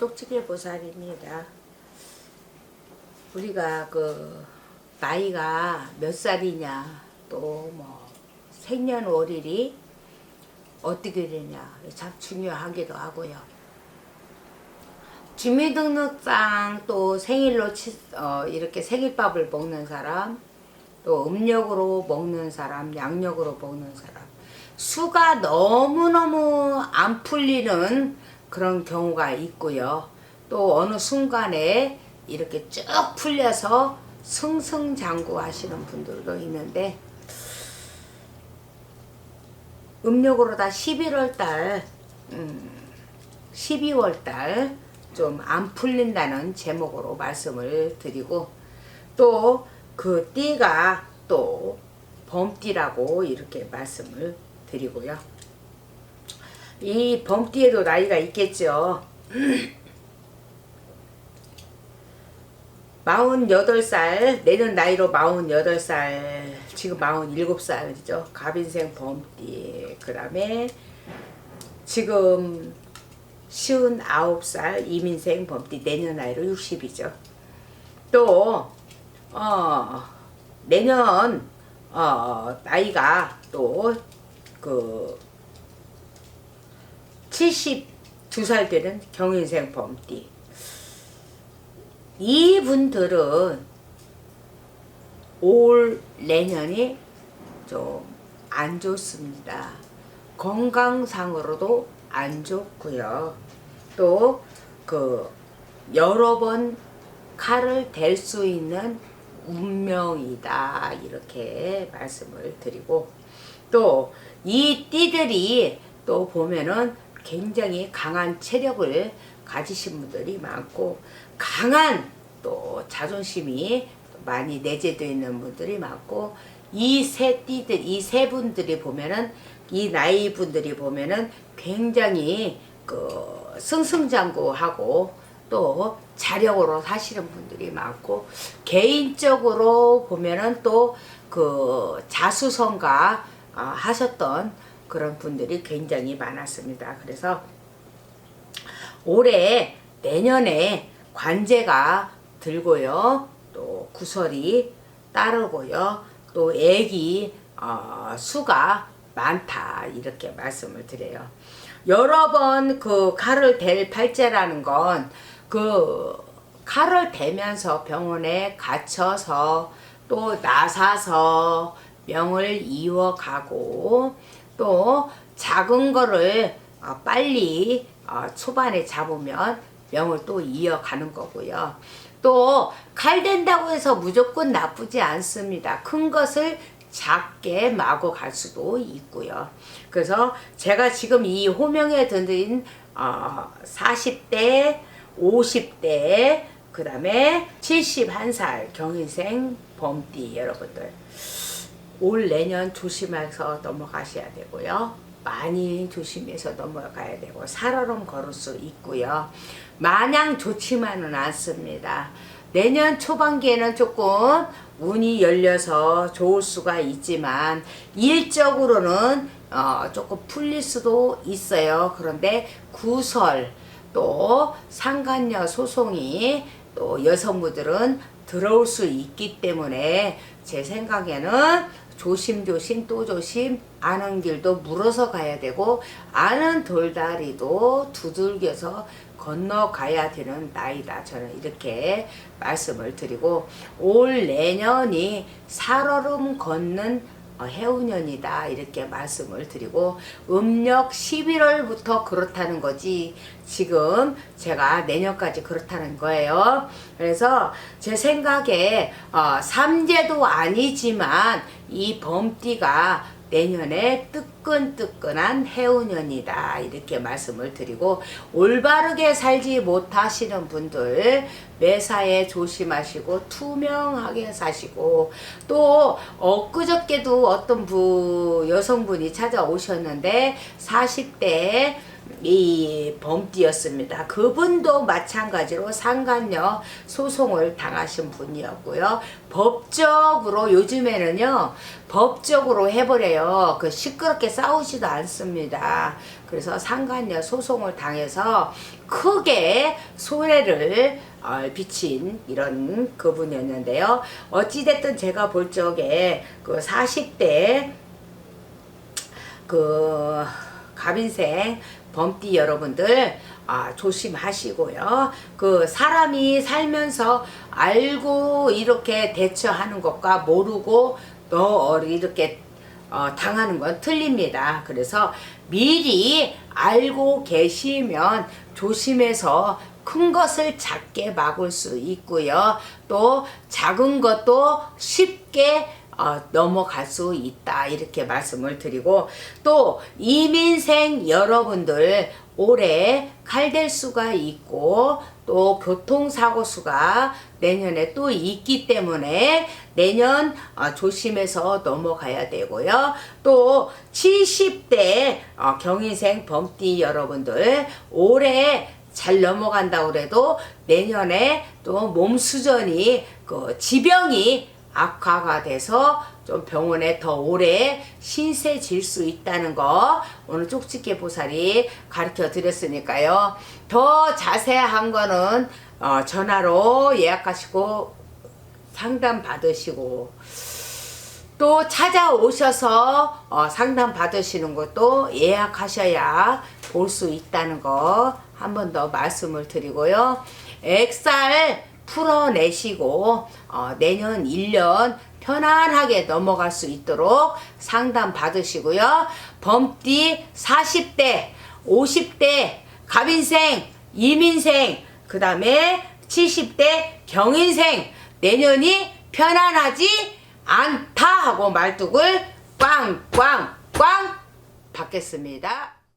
쪽지게 보살입니다. 우리가 그 나이가 몇 살이냐 또 뭐 생년월일이 어떻게 되냐 참 중요하기도 하고요. 주민등록상 또 생일로 치, 어, 이렇게 생일밥을 먹는 사람 또 음력으로 먹는 사람 양력으로 먹는 사람 수가 너무너무 안 풀리는 그런 경우가 있고요. 또 어느 순간에 이렇게 쭉 풀려서 승승장구 하시는 분들도 있는데 음력으로 다 11월 달, 음, 12월 달 좀 안 풀린다는 제목으로 말씀을 드리고 또 그 띠가 또 범띠라고 이렇게 말씀을 드리고요. 이 범띠에도 나이가 있겠죠. 48살, 내년 나이로 48살, 지금 47살이죠. 갑인생 범띠. 그 다음에 지금 59살 이민생 범띠 내년 나이로 60이죠. 또, 어, 내년, 어, 나이가 또, 그, 72살 되는 경인생 범띠. 이분들은 올 내년이 좀 안 좋습니다. 건강상으로도 안 좋고요. 또 그 여러 번 칼을 댈 수 있는 운명이다 이렇게 말씀을 드리고 또 이 띠들이 또 보면은 굉장히 강한 체력을 가지신 분들이 많고 강한 또 자존심이 많이 내재되어 있는 분들이 많고 이 세 띠들 이 세 분들이 보면은 이 나이 분들이 보면은 굉장히 그 승승장구하고 또 자력으로 사시는 분들이 많고 개인적으로 보면은 또 그 자수성가 아, 하셨던 그런 분들이 굉장히 많았습니다. 그래서 올해 내년에 관제가 들고요. 또 구설이 따르고요. 또 애기 어, 수가 많다 이렇게 말씀을 드려요. 여러 번 그 칼을 댈 팔자라는 건 그 칼을 대면서 병원에 갇혀서 또 나사서 명을 이어가고 또 작은 거를 어, 빨리 어, 초반에 잡으면 명을 또 이어가는 거고요. 또 칼 된다고 해서 무조건 나쁘지 않습니다. 큰 것을 작게 마고 갈 수도 있고요. 그래서 제가 지금 이 호명에 드린 어, 40대, 50대, 그 다음에 71살 경인생 범띠 여러분들 올 내년 조심해서 넘어가셔야 되고요. 많이 조심해서 넘어가야 되고 살얼음 걸을 수 있고요. 마냥 좋지만은 않습니다. 내년 초반기에는 조금 운이 열려서 좋을 수가 있지만 일적으로는 어, 조금 풀릴 수도 있어요. 그런데 구설 또 상간녀 소송이 또 여성분들은 들어올 수 있기 때문에 제 생각에는 조심조심 또 조심 아는 길도 물어서 가야 되고 아는 돌다리도 두들겨서 건너가야 되는 나이다. 저는 이렇게 말씀을 드리고 올 내년이 살얼음 걷는 어, 해운년이다 이렇게 말씀을 드리고 음력 11월부터 그렇다는 거지 지금 제가 내년까지 그렇다는 거예요. 그래서 제 생각에 어, 삼재도 아니지만 이 범띠가 내년에 뜨끈뜨끈한 해운년이다. 이렇게 말씀을 드리고 올바르게 살지 못하시는 분들 매사에 조심하시고 투명하게 사시고 또 엊그저께도 어떤 부 여성분이 찾아오셨는데 40대 이 범띠였습니다. 그분도 마찬가지로 상간녀 소송을 당하신 분이었고요. 법적으로 요즘에는요 법적으로 해버려요. 그 시끄럽게 싸우지도 않습니다. 그래서 상간녀 소송을 당해서 크게 손해를 어, 비친 이런 그분이었는데요. 어찌됐든 제가 볼 적에 그 40대 그 갑인생 범띠 여러분들 아, 조심하시고요. 그 사람이 살면서 알고 이렇게 대처하는 것과 모르고 또 이렇게 어, 당하는 건 틀립니다. 그래서 미리 알고 계시면 조심해서 큰 것을 작게 막을 수 있고요. 또 작은 것도 쉽게 어, 넘어갈 수 있다 이렇게 말씀을 드리고 또 이민생 여러분들 올해 칼될 수가 있고 또 교통사고 수가 내년에 또 있기 때문에 내년 어, 조심해서 넘어가야 되고요. 또 70대 어, 경인생 범띠 여러분들 올해 잘 넘어간다고 그래도 내년에 또 몸 수전이 그 지병이 악화가 돼서 좀 병원에 더 오래 신세 질 수 있다는 거 오늘 쪽집게 보살이 가르쳐 드렸으니까요. 더 자세한 거는 어, 전화로 예약하시고 상담 받으시고 또 찾아오셔서 어, 상담 받으시는 것도 예약하셔야 볼 수 있다는 거 한 번 더 말씀을 드리고요. 엑살 풀어내시고 어, 내년 1년 편안하게 넘어갈 수 있도록 상담 받으시고요. 범띠 40대, 50대, 갑인생, 이민생, 그 다음에 70대 경인생 내년이 편안하지 않다 하고 말뚝을 꽝꽝꽝 받겠습니다.